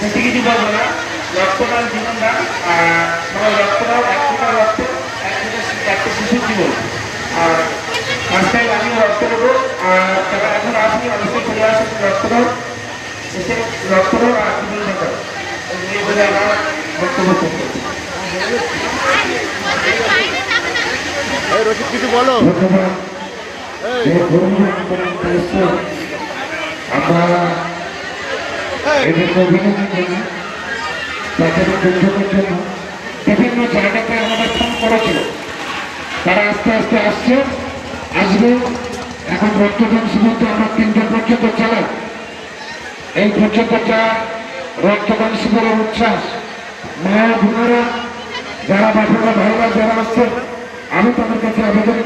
বেশি কিছু বলব না রক্তদান জীবনদান সবাই রক্ত দাও এক ফোঁটা রক্ত এক একটা শিশুর জীবন আর ফার্স্ট টাইম আমিও রক্ত দেবো, আর এখন আসেনি অবশ্যই চলে আসুন রক্ত দাও এসে রক্ত আর বিভিন্ন জায়গাতে আমাদের ফোন করেছিল তারা আস্তে আস্তে আসছে আসবে এখন রক্তদান তো আমরা তিনটে পর্যন্ত চলে এই পর্যন্ত যা রক্তদান শিবিরের উচ্ছ্বাস। মা বোনেরা যারা বাসনা ভাইরা যারা আসছে, আমি তাদের কাছে আবেদন